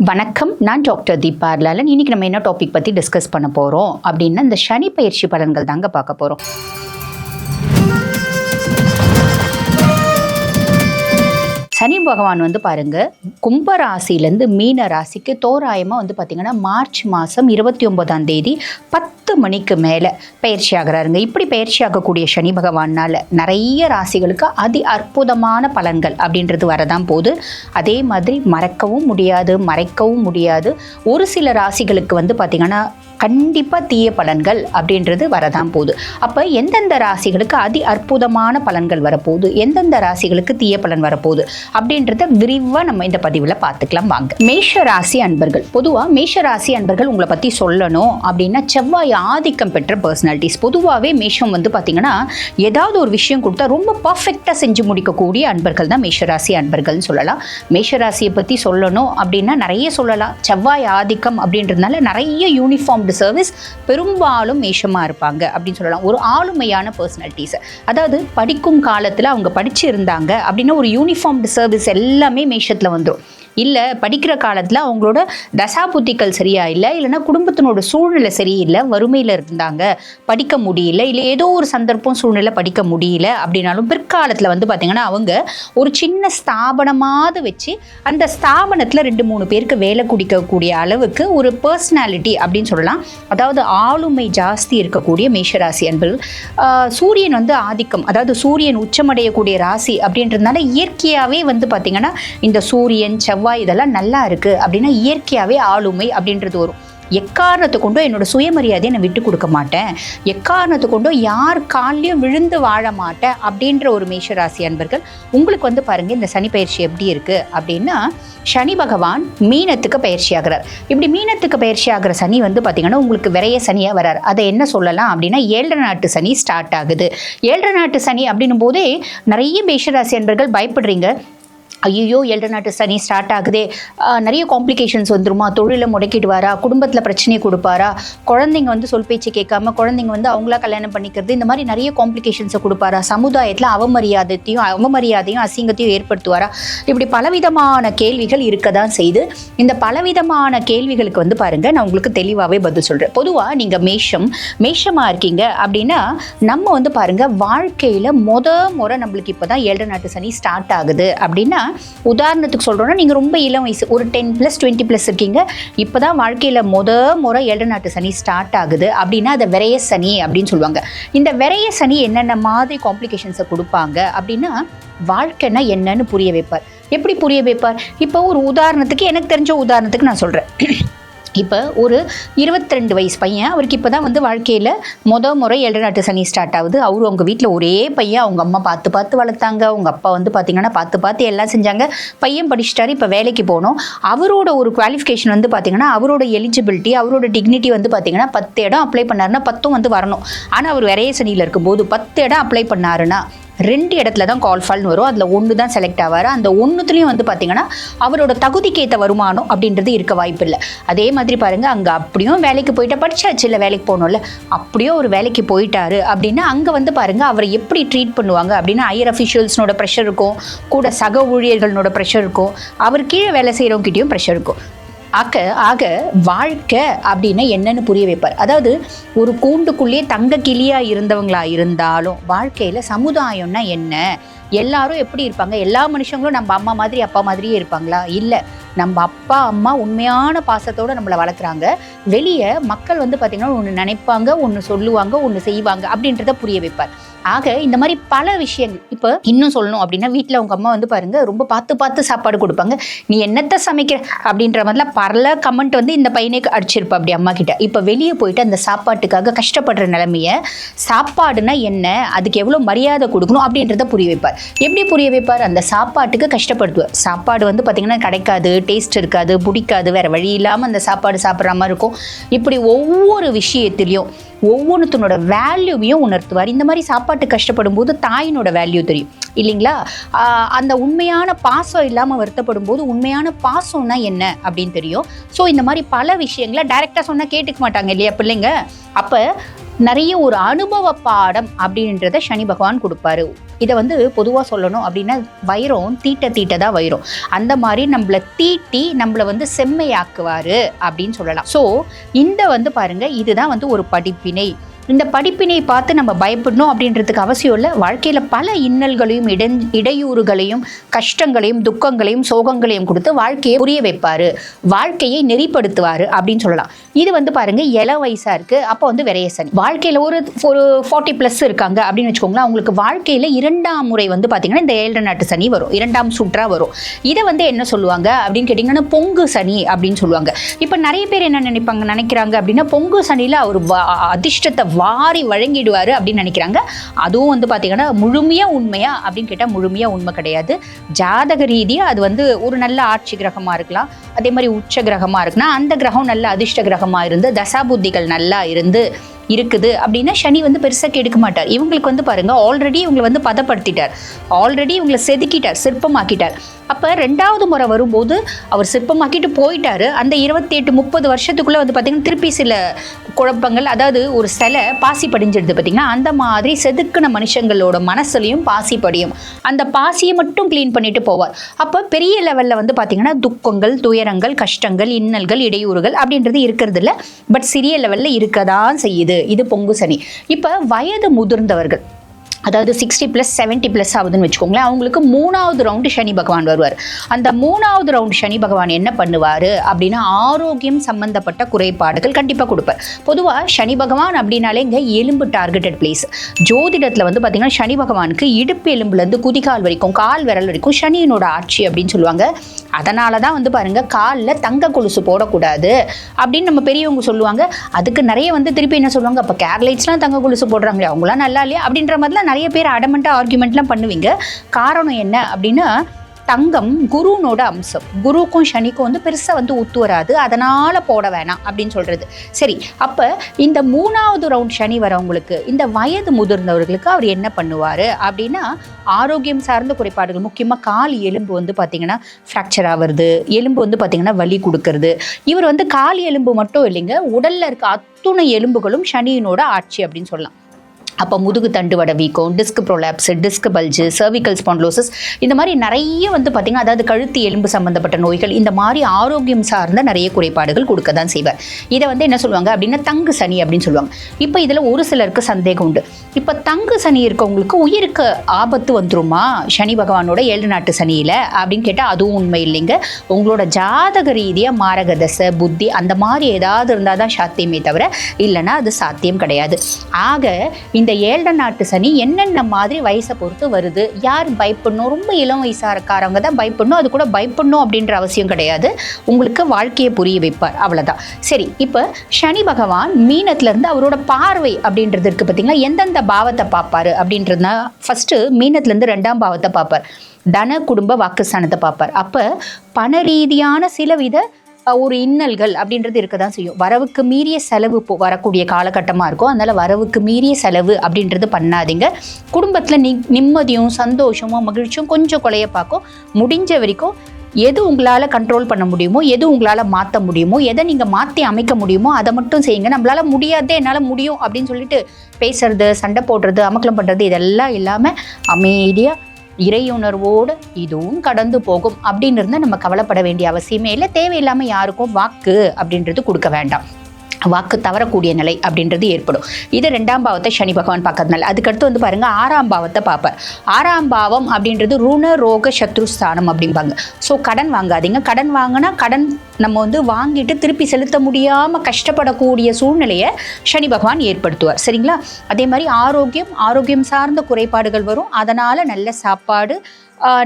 வணக்கம் நான் டாக்டர் தீபா லாலன் இன்னைக்கு நம்ம என்ன டாபிக் பற்றி டிஸ்கஸ் பண்ண போகிறோம் அப்படின்னா இந்த சனி பயிற்சி பலன்கள் தாங்க பார்க்க போகிறோம் சனி பகவான் வந்து பாருங்க கும்பராசிலேருந்து மீன ராசிக்கு தோராயமாக வந்து பார்த்திங்கன்னா மார்ச் மாதம் இருபத்தி ஒன்பதாம் தேதி பத்து மணிக்கு மேலே பயிற்சி ஆகிறாருங்க. இப்படி பயிற்சி ஆகக்கூடிய சனி பகவானால் நிறைய ராசிகளுக்கு அதி அற்புதமான பலன்கள் அப்படின்றது வரதான் போகுது. அதே மாதிரி மறக்கவும் முடியாது மறைக்கவும் முடியாது. ஒரு சில ராசிகளுக்கு வந்து பார்த்திங்கன்னா கண்டிப்பாக தீய பலன்கள் அப்படின்றது வரதான் போகுது. அப்போ எந்தெந்த ராசிகளுக்கு அதி அற்புதமான பலன்கள் வரப்போகுது? எந்தெந்த ராசிகளுக்கு தீய பலன் வரப்போகுது? அப்படின்றத விரிவாக நம்ம இந்த பதிவில் பார்த்துக்கலாம் வாங்க. மேஷ ராசி அன்பர்கள். பொதுவாக மேஷ ராசி அன்பர்கள் உங்களை பற்றி சொல்லணும் அப்படின்னா செவ்வாய் ஆதிக்கம் பெற்ற பர்சனாலிட்டிஸ் பொதுவாகவே மேஷம் வந்து பார்த்திங்கன்னா ஏதாவது ஒரு விஷயம் கொடுத்தா ரொம்ப பர்ஃபெக்டாக செஞ்சு முடிக்கக்கூடிய அன்பர்கள் தான் மேஷராசி அன்பர்கள்னு சொல்லலாம். மேஷராசியை பற்றி சொல்லணும் அப்படின்னா நிறைய சொல்லலாம். செவ்வாய் ஆதிக்கம் அப்படின்றதுனால நிறைய யூனிஃபார்ம் யூனிஃபார்ம்டு சர்வீஸ் பெரும்பாலும் மேஷமாக இருப்பாங்க அப்படின்னு சொல்லலாம். ஒரு ஆளுமையான பர்சனாலிட்டிஸ் அதாவது படிக்கும் காலத்தில் அவங்க படிச்சு இருந்தாங்க அப்படின்னா ஒரு யூனிஃபார்ம்டு சர்வீஸ் எல்லாமே மேஷத்தில் வந்துடும் இல்லை படிக்கிற காலத்தில் அவங்களோட தசாபுத்திகள் சரியா இல்லை இல்லைன்னா குடும்பத்தினோட சூழ்நிலை சரியில்லை வறுமையில் இருந்தாங்க படிக்க முடியல இல்லை ஏதோ ஒரு சந்தர்ப்பம் சூழ்நிலை படிக்க முடியல அப்படின்னாலும் பிற்காலத்தில் வந்து பார்த்திங்கன்னா அவங்க ஒரு சின்ன ஸ்தாபனமாவது வச்சு அந்த ஸ்தாபனத்தில் ரெண்டு மூணு பேருக்கு வேலை குடிக்கக்கூடிய அளவுக்கு ஒரு பர்சனாலிட்டி அப்படின்னு சொல்லலாம். அதாவது ஆளுமை ஜாஸ்தி இருக்கக்கூடிய மேஷராசி அன்பர்கள். சூரியன் வந்து ஆதிக்கம் அதாவது சூரியன் உச்சமடையக்கூடிய ராசி அப்படின்றதுனால இயற்கையாகவே வந்து பார்த்திங்கன்னா இந்த சூரியன் செவ்வாய் இதெல்லாம் நல்லா இருக்குது அப்படின்னா இயற்கையாகவே ஆளுமை அப்படின்றது வரும். எக்காரணத்தை கொண்டோ என்னோட சுயமரியாதையை நான் விட்டு கொடுக்க மாட்டேன். எக்காரணத்தை கொண்டோ யார் கால்லையும் விழுந்து வாழ மாட்டேன் அப்படின்ற ஒரு மேஷராசி அன்பர்கள் உங்களுக்கு வந்து பாருங்கள் இந்த சனி பயிற்சி எப்படி இருக்குது அப்படின்னா சனி பகவான் மீனத்துக்கு பயிற்சி ஆகிறார். இப்படி மீனத்துக்கு பயிற்சி ஆகிற சனி வந்து பார்த்திங்கன்னா உங்களுக்கு விரைய சனியாக வரார். அதை என்ன சொல்லலாம் அப்படின்னா ஏழரை நாட்டு சனி ஸ்டார்ட் ஆகுது. ஏழரை நாட்டு சனி அப்படின்னும் போதே நிறைய மேஷராசி அன்பர்கள் பயப்படுறீங்க. ஐயோ ஏழரை நாட்டு சனி ஸ்டார்ட் ஆகுதே. நிறைய காம்ப்ளிகேஷன்ஸ் வந்துருமா? தொழிலை முடக்கிடுவாரா குடும்பத்தில் பிரச்சனையை கொடுப்பாரா? குழந்தைங்க வந்து சொல் பேச்சு கேட்காம குழந்தைங்க வந்து அவங்களா கல்யாணம் பண்ணிக்கிறது இந்த மாதிரி நிறைய காம்ப்ளிகேஷன்ஸை கொடுப்பாரா? சமுதாயத்தில் அவமரியாதையும் அவமரியாதையும் அசிங்கத்தையும் ஏற்படுத்துவாரா? இப்படி பலவிதமான கேள்விகள் இருக்க தான் செய்து இந்த பலவிதமான கேள்விகளுக்கு வந்து பாருங்க நான் உங்களுக்கு தெளிவாகவே பதில் சொல்கிறேன் பொதுவாக நீங்கள் மேஷம் மேஷமாக இருக்கீங்க அப்படின்னா நம்ம வந்து பாருங்கள் வாழ்க்கையில் மொத முறை நம்மளுக்கு இப்போ தான் ஏழரை நாட்டு சனி ஸ்டார்ட் ஆகுது அப்படின்னா உதாரணத்துக்கு சொல்கிறோன்னா நீங்கள் ரொம்ப இளம் வயசு ஒரு டென் ப்ளஸ் டுவெண்ட்டி ப்ளஸ் இருக்கீங்க. இப்போ தான் வாழ்க்கையில் முத முறை ஏழரை நாட்டு சனி ஸ்டார்ட் ஆகுது. அப்படின்னா அதை விரைய சனி அப்படின்னு சொல்லுவாங்க. இந்த விரைய சனி என்னென்ன மாதிரி காம்ப்ளிகேஷன்ஸை கொடுப்பாங்க? அப்படின்னா வாழ்க்கைன்னா என்னன்னு புரிய வைப்பார். எப்படி புரிய வைப்பார்? இப்போ ஒரு உதாரணத்துக்கு எனக்கு தெரிஞ்ச உதாரணத்துக்கு நான் சொல்கிறேன் இப்போ ஒரு 22 வயசு பையன் அவருக்கு இப்போ தான் வந்து வாழ்க்கையில் முத முறை ஏழு நாட்டு சனி ஸ்டார்ட் ஆகுது. அவரு அவங்க வீட்டில் ஒரே பையன் அவங்க அம்மா பார்த்து பார்த்து வளர்த்தாங்க. அவங்க அப்பா வந்து பார்த்திங்கன்னா பார்த்து பார்த்து எல்லாம் செஞ்சாங்க. பையன் படிச்சிட்டாரு இப்போ வேலைக்கு போகணும் அவரோட ஒரு குவாலிஃபிகேஷன் வந்து பார்த்தீங்கன்னா அவரோட எலிஜிபிலிட்டி அவரோட டிக்னிட்டி வந்து பார்த்திங்கன்னா பத்து இடம் அப்ளை பண்ணாருன்னா பத்தும் வந்து வரணும். ஆனால் அவர் விரைய சனியில் இருக்கும்போது பத்து இடம் அப்ளை பண்ணாருன்னா ரெண்டு இடத்துல தான் கால் ஃபால்னு வரும். அதில் ஒன்று தான் செலக்ட் ஆவார். அந்த ஒன்றுத்துலேயும் வந்து பார்த்தீங்கன்னா அவரோட தகுதிக்கேற்ற வருமானம் அப்படின்றது இருக்க வாய்ப்பில்லை அதே மாதிரி பாருங்கள் அங்கே அப்படியும் வேலைக்கு போயிட்டா படிச்சாச்சு இல்லை வேலைக்கு போகணும்ல. அப்படியோ ஒரு வேலைக்கு போயிட்டாரு அப்படின்னா அங்கே வந்து பாருங்கள் அவரை எப்படி ட்ரீட் பண்ணுவாங்க அப்படின்னா ஹையர் அஃபிஷியல்ஸ்னோட ப்ரெஷர் இருக்கும். கூட சக ஊழியர்களோட ப்ரெஷர் இருக்கும். அவர் கீழே வேலை செய்கிறவங்ககிட்டையும் ப்ரெஷர் இருக்கும். ஆக ஆக வாழ்க்கை அப்படின்னா என்னன்னு புரிய வைப்பார். அதாவது ஒரு கூண்டுக்குள்ளேயே தங்க கிளியாக இருந்தவங்களா இருந்தாலும் வாழ்க்கையில் சமுதாயம்னா என்ன? எல்லாரும் எப்படி இருப்பாங்க? எல்லா மனுஷங்களும் நம்ம அம்மா மாதிரி அப்பா மாதிரியே இருப்பாங்களா? இல்லை நம்ம அப்பா அம்மா உண்மையான பாசத்தோடு நம்மளை வளர்க்குறாங்க. வெளியே மக்கள் வந்து பார்த்திங்கன்னா ஒன்று நினைப்பாங்க ஒன்று சொல்லுவாங்க ஒன்று செய்வாங்க அப்படின்றத புரிய வைப்பார். ஆக இந்த மாதிரி பல விஷயங்கள். இப்போ இன்னும் சொல்லணும் அப்படின்னா வீட்டில் உங்கள் அம்மா வந்து பாருங்க ரொம்ப பார்த்து பார்த்து சாப்பாடு கொடுப்பாங்க. நீ என்னத்தை சமைக்கிற? அப்படின்ற மாதிரிலாம் பல கமெண்ட் வந்து இந்த பையனுக்கு அடிச்சிருப்பா அப்படி அம்மா கிட்ட. இப்போ வெளியே போயிட்டு அந்த சாப்பாட்டுக்காக கஷ்டப்படுற நிலைமைய சாப்பாடுனா என்ன? அதுக்கு எவ்வளோ மரியாதை கொடுக்கணும்? அப்படின்றத புரிய வைப்பார். எப்படி புரிய வைப்பார்? அந்த சாப்பாட்டுக்கு கஷ்டப்படுத்துவார். சாப்பாடு வந்து பார்த்திங்கன்னா கிடைக்காது டேஸ்ட் இருக்காது பிடிக்காது வேற வழி இல்லாமல் அந்த சாப்பாடு சாப்பிட்ற மாதிரி இருக்கும். இப்படி ஒவ்வொரு விஷயத்துலையும் ஒவ்வொன்றுத்தனோட வேல்யூவையும் உணர்த்துவார். இந்த மாதிரி சாப்பாட்டு கஷ்டப்படும் போது தாயினோட வேல்யூ தெரியும். இல்லைங்களா? அந்த உண்மையான பாசம் இல்லாமல் வருத்தப்படும் போது உண்மையான பாசம்னா என்ன அப்படின்னு தெரியும். ஸோ இந்த மாதிரி பல விஷயங்களை டைரெக்டாக சொன்னால் கேட்டுக்க மாட்டாங்க இல்லையா பிள்ளைங்க? அப்போ நிறைய ஒரு அனுபவ பாடம் அப்படின்றத சனி பகவான் கொடுப்பாரு. இதை வந்து பொதுவாக சொல்லணும் அப்படின்னா வைரம் தீட்ட தீட்ட தான் வைரம். அந்த மாதிரி நம்மளை தீட்டி நம்மளை வந்து செம்மையாக்குவாரு அப்படின்னு சொல்லலாம். ஸோ இந்த வந்து பாருங்க இதுதான் வந்து ஒரு படிப்பினை. இந்த படிப்பினை பார்த்து நம்ம பயப்படணும் அப்படின்றதுக்கு அவசியம் இல்லை. வாழ்க்கையில் பல இன்னல்களையும் இட இடையூறுகளையும் கஷ்டங்களையும் துக்கங்களையும் சோகங்களையும் கொடுத்து வாழ்க்கையை புரிய வைப்பார். வாழ்க்கையை நெறிப்படுத்துவார் அப்படின்னு சொல்லலாம். இது வந்து பாருங்க இள வயசாக இருக்குது அப்போ வந்து விரையசனி வாழ்க்கையில் ஒரு ஒரு ஃபார்ட்டி ப்ளஸ் இருக்காங்க அப்படின்னு வச்சுக்கோங்களேன் அவங்களுக்கு வாழ்க்கையில் இரண்டாம் முறை வந்து பார்த்திங்கன்னா இந்த ஏழரை நாட்டு சனி வரும். இரண்டாம் சுற்றா வரும். இதை வந்து என்ன சொல்லுவாங்க அப்படின்னு கேட்டிங்கன்னா பொங்கு சனி அப்படின்னு சொல்லுவாங்க. இப்போ நிறைய பேர் என்ன நினைப்பாங்க நினைக்கிறாங்க அப்படின்னா பொங்கு சனியில் அவர் அதிர்ஷ்டத்தை வாரி வழங்கிடுவார் அப்படின்னு நினைக்கிறாங்க. அதுவும் வந்து பார்த்திங்கன்னா முழுமையாக உண்மையா அப்படின்னு கேட்டால் முழுமையாக உண்மை கிடையாது. ஜாதக ரீதியாக அது வந்து ஒரு நல்ல ஆட்சி கிரகமாக இருக்கலாம். அதே மாதிரி உச்ச கிரகமாக இருக்குன்னா அந்த கிரகம் நல்ல அதிர்ஷ்ட கிரகமாக இருந்து தசாபுத்திகள் நல்லா இருந்து இருக்குது. அப்படின்னா சனி வந்து பெருசாக கெடுக்க மாட்டார். இவங்களுக்கு வந்து பாருங்கள் ஆல்ரெடி இவங்களை வந்து பதப்படுத்திட்டார். ஆல்ரெடி இவங்களை செதுக்கிட்டார் சிற்பமாக்கிட்டார். அப்போ ரெண்டாவது முறை வரும்போது அவர் சிற்பமாக்கிட்டு போயிட்டாரு. அந்த இருபத்தி எட்டு முப்பது வருஷத்துக்குள்ளே வந்து பார்த்திங்கன்னா திருப்பி சில குழப்பங்கள் அதாவது ஒரு சிலை பாசி படிஞ்சிடுது பார்த்திங்கன்னா அந்த மாதிரி செதுக்கின மனுஷங்களோட மனசுலையும் பாசி படியும். அந்த பாசியை மட்டும் க்ளீன் பண்ணிட்டு போவார். அப்போ பெரிய லெவலில் வந்து பார்த்திங்கன்னா துக்கங்கள் துயரங்கள் கஷ்டங்கள் இன்னல்கள் இடையூறுகள் அப்படின்றது இருக்கிறது இல்லை. பட் சிறிய லெவலில் இருக்க தான் செய்யுது. இது பொங்கு சனி இப்போ வயது முதிர்ந்தவர்கள் அதாவது சிக்ஸ்டி ப்ளஸ் செவன்ட்டி ப்ளஸ் ஆகுதுன்னு வச்சுக்கோங்களேன் அவங்களுக்கு மூணாவது ரவுண்டு சனி பகவான் வருவார். அந்த மூணாவது ரவுண்டு சனி பகவான் என்ன பண்ணுவார் அப்படின்னா ஆரோக்கியம் சம்மந்தப்பட்ட குறைபாடுகள் கண்டிப்பாக கொடுப்பார். பொதுவாக சனி பகவான் அப்படின்னாலே இங்கே எலும்பு டார்கெட்டட் பிளேஸ் ஜோதிடத்தில் வந்து பார்த்திங்கன்னா சனி பகவானுக்கு இடுப்பு எலும்புலேருந்து குதிகால் வரைக்கும் கால் விரல் வரைக்கும் சனியினோட ஆட்சி அப்படின்னு சொல்லுவாங்க. அதனால தான் வந்து பாருங்கள் காலில் தங்க கொலுசு போடக்கூடாது அப்படின்னு நம்ம பெரியவங்க சொல்லுவாங்க. அதுக்கு நிறைய வந்து திருப்பி என்ன சொல்லுவாங்க அப்போ கேர்லைட்ஸ்லாம் தங்க கொலுசு போடுறாங்களே அவங்களாம் நல்லா இல்லையா? அப்படின்ற மாதிரிலாம் நிறைய பேர் அடமெண்ட்டாக ஆர்குமெண்ட்லாம் பண்ணுவீங்க. காரணம் என்ன அப்படின்னா தங்கம் குருனோட அம்சம். குருக்கும் சனிக்கும் வந்து பெருசாக வந்து ஒத்து வராது. அதனால் போட வேணாம் அப்படின்னு சொல்கிறது சரி அப்போ இந்த மூணாவது ரவுண்ட் சனி வரவங்களுக்கு இந்த வயது முதிர்ந்தவர்களுக்கு அவர் என்ன பண்ணுவார் அப்படின்னா ஆரோக்கியம் சார்ந்த குறைபாடுகள் முக்கியமாக கால் எலும்பு வந்து பார்த்திங்கன்னா ஃப்ராக்சர் ஆகிறது எலும்பு வந்து பார்த்திங்கன்னா வலி கொடுக்கறது. இவர் வந்து கால் எலும்பு மட்டும் இல்லைங்க உடலில் இருக்க அத்துணை எலும்புகளும் சனியினோட ஆட்சி அப்படின்னு சொல்லலாம். அப்போ முதுகு தண்டுவட வீக்கம் disc prolapse disc bulge cervical spondylosis இந்த மாதிரி நிறைய வந்து பார்த்திங்கன்னா அதாவது கழுத்து எலும்பு சம்மந்தப்பட்ட நோய்கள் இந்த மாதிரி ஆரோக்கியம் சார்ந்த நிறைய குறைபாடுகள் கொடுக்க தான் செய்வார். இதை வந்து என்ன சொல்லுவாங்க அப்படின்னா தங்கு சனி அப்படின்னு சொல்லுவாங்க. இப்போ இதில் ஒரு சிலருக்கு சந்தேகம் உண்டு. இப்போ தங்கு சனி இருக்கவங்களுக்கு உயிருக்கு ஆபத்து வந்துருமா? சனி பகவானோட ஏழு நாட்டு சனியில் அப்படின்னு கேட்டால் அதுவும் உண்மை இல்லைங்க. உங்களோட ஜாதக ரீதியாக மாரக தசை புத்தி அந்த மாதிரி ஏதாவது இருந்தால் தான் சாத்தியமே தவிர இல்லைன்னா அது சாத்தியம் கிடையாது. ஆக இந்த ஏழரை நாட்டு சனி என்னென்ன மாதிரி வயசை பொறுத்து வருது? யார் பயப்படணும்? ரொம்ப இளம் வயசாக இருக்காரவங்க தான் பயப்படணும். அது கூட பயப்படணும் அப்படின்ற அவசியம் கிடையாது. உங்களுக்கு வாழ்க்கையை புரிய வைப்பார். அவ்வளோதான் சரி இப்போ சனி பகவான் மீனத்துலேருந்து அவரோட பார்வை அப்படின்றது இருக்குது பார்த்தீங்களா எந்தெந்த பாவத்தை பார்ப்பாரு அப்படின்றதுனா ஃபஸ்ட்டு மீனத்துலேருந்து ரெண்டாம் பாவத்தை பார்ப்பார். தன குடும்ப வாக்குஸ்தானத்தை பார்ப்பார். அப்போ பண ரீதியான சில வித ஒரு இன்னல்கள் அப்படின்றது இருக்க தான் செய்யும். வரவுக்கு மீறிய செலவு இப்போ வரக்கூடிய காலகட்டமாக இருக்கும் அதனால் வரவுக்கு மீறிய செலவு அப்படின்றது பண்ணாதீங்க. குடும்பத்தில் நி நிம்மதியும் சந்தோஷமும் மகிழ்ச்சியும் கொஞ்சம் குலைய பார்க்கும். முடிஞ்ச வரைக்கும் எது உங்களால் கண்ட்ரோல் பண்ண முடியுமோ எது உங்களால் மாற்ற முடியுமோ எதை நீங்கள் மாற்றி அமைக்க முடியுமோ அதை மட்டும் செய்யுங்க. நம்மளால் முடியாதே என்னால் முடியும் அப்படின்னு சொல்லிட்டு பேசுறது சண்டை போடுறது அமக்கலம் பண்ணுறது இதெல்லாம் இல்லாமல் அமைதியாக இறையுணர்வோடு இதுவும் கடந்து போகும். அப்படின்னு இருந்தால் நம்ம கவலைப்பட வேண்டிய அவசியமே இல்லை. தேவையில்லாமல் யாருக்கும் வாக்கு அப்படின்றது கொடுக்க வேண்டாம். வாக்கு தவறக்கூடிய நிலை அப்படின்றது ஏற்படும். இது ரெண்டாம் பாவத்தை சனி பகவான் பார்க்கறதுனால. அதுக்கடுத்து வந்து பாருங்க ஆறாம் பாவத்தை பார்ப்பார். ஆறாம் பாவம் அப்படின்றது ருண ரோக சத்ருஸ்தானம் அப்படிம்பாங்க. ஸோ கடன் வாங்காதீங்க. கடன் வாங்கினா கடன் நம்ம வந்து வாங்கிட்டு திருப்பி செலுத்த முடியாமல் கஷ்டப்படக்கூடிய சூழ்நிலையை சனி பகவான் ஏற்படுத்துவார். சரிங்களா? அதே மாதிரி ஆரோக்கியம் ஆரோக்கியம் சார்ந்த குறைபாடுகள் வரும். அதனால் நல்ல சாப்பாடு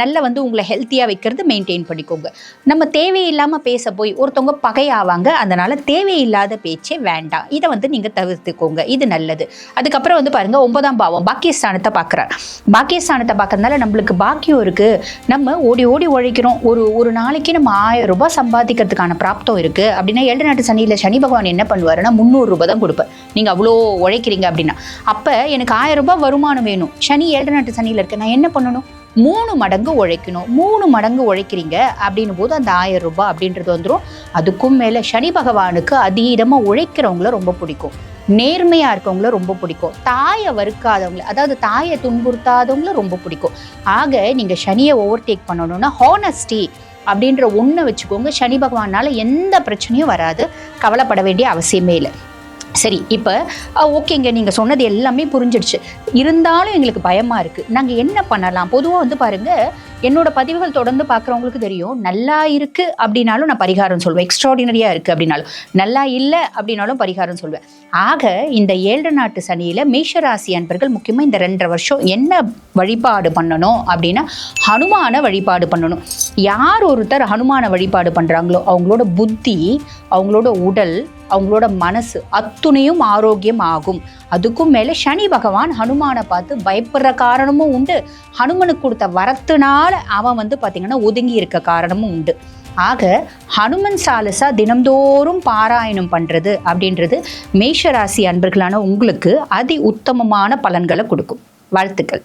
நல்ல வந்து உங்களை ஹெல்த்தியாக வைக்கிறது மெயின்டைன் பண்ணிக்கோங்க. நம்ம தேவையில்லாமல் பேச போய் ஒருத்தவங்க பகையாவாங்க அதனால் தேவையில்லாத பேச்சே வேண்டாம். இதை வந்து நீங்கள் தவிர்த்துக்கோங்க. இது நல்லது. அதுக்கப்புறம் வந்து பாருங்கள் ஒன்பதாம் பாவம் பாக்கியஸ்தானத்தை பார்க்குறார். பாக்கியஸ்தானத்தை பார்க்கறதுனால நம்மளுக்கு பாக்கியம் இருக்குது நம்ம ஓடி ஓடி உழைக்கிறோம். ஒரு ஒரு நாளைக்கு நம்ம ஆயிரம் ரூபாய் சம்பாதிக்கிறதுக்கான பிராப்தம் இருக்குது அப்படின்னா ஏழு நாட்டு சனியில் சனி பகவான் என்ன பண்ணுவாருன்னா முந்நூறு ரூபாய் தான் கொடுப்பேன் நீங்கள் அவ்வளோ உழைக்கிறீங்க அப்படின்னா. அப்போ எனக்கு ஆயிரம் ரூபாய் வருமானம் வேணும். சனி ஏழு நாட்டு சனியில் இருக்க. நான் என்ன பண்ணணும்? மூணு மடங்கு உழைக்கணும். மூணு மடங்கு உழைக்கிறீங்க அப்படின்னும் போது அந்த ஆயிரம் ரூபாய் அப்படின்றது வந்துடும் அதுக்கும் மேலே சனி பகவானுக்கு அதீதமாக உழைக்கிறவங்கள ரொம்ப பிடிக்கும். நேர்மையாக இருக்கவங்கள ரொம்ப பிடிக்கும். தாயை வறுக்காதவங்கள அதாவது தாயை துன்புறுத்தாதவங்கள ரொம்ப பிடிக்கும். ஆக நீங்கள் சனியை ஓவர்டேக் பண்ணணும்னா ஹானஸ்டி அப்படின்ற ஒன்றை வச்சுக்கோங்க. சனி பகவானால் எந்த பிரச்சனையும் வராது. கவலைப்பட வேண்டிய அவசியமே இல்லை. சரி இப்போ ஓகேங்க நீங்கள் சொன்னது எல்லாமே புரிஞ்சிடுச்சு. இருந்தாலும் எங்களுக்கு பயமாக இருக்குது நாங்கள் என்ன பண்ணலாம்? பொதுவாக வந்து பாருங்கள் என்னோட பதிவுகள் தொடர்ந்து பார்க்குறவங்களுக்கு தெரியும். நல்லா இருக்குது அப்படின்னாலும் நான் பரிகாரம் சொல்வேன். எக்ஸ்ட்ராடினரியாக இருக்குது அப்படின்னாலும். நல்லா இல்லை அப்படின்னாலும் பரிகாரம் சொல்வேன். ஆக இந்த ஏழு நாட்டு சனியில் மேஷராசி அன்பர்கள் முக்கியமாக இந்த ரெண்டரை வருஷம் என்ன வழிபாடு பண்ணணும் அப்படின்னா ஹனுமான வழிபாடு பண்ணணும். யார் ஒருத்தர் ஹனுமான வழிபாடு பண்ணுறாங்களோ அவங்களோட புத்தி அவங்களோட உடல் அவங்களோட மனசு அத்துணையும் ஆரோக்கியம் ஆகும் அதுக்கும் மேலே சனி பகவான் ஹனுமானை பார்த்து பயப்படுற காரணமும் உண்டு. ஹனுமனுக்கு கொடுத்த வரத்துனால அவன் வந்து பார்த்திங்கன்னா ஒதுங்கி இருக்க காரணமும் உண்டு. ஆக ஹனுமன் சாலசா தினம்தோறும் பாராயணம் பண்ணுறது அப்படின்றது மேஷராசி அன்பர்களான உங்களுக்கு அதி உத்தமமான பலன்களை கொடுக்கும். வாழ்த்துக்கள்.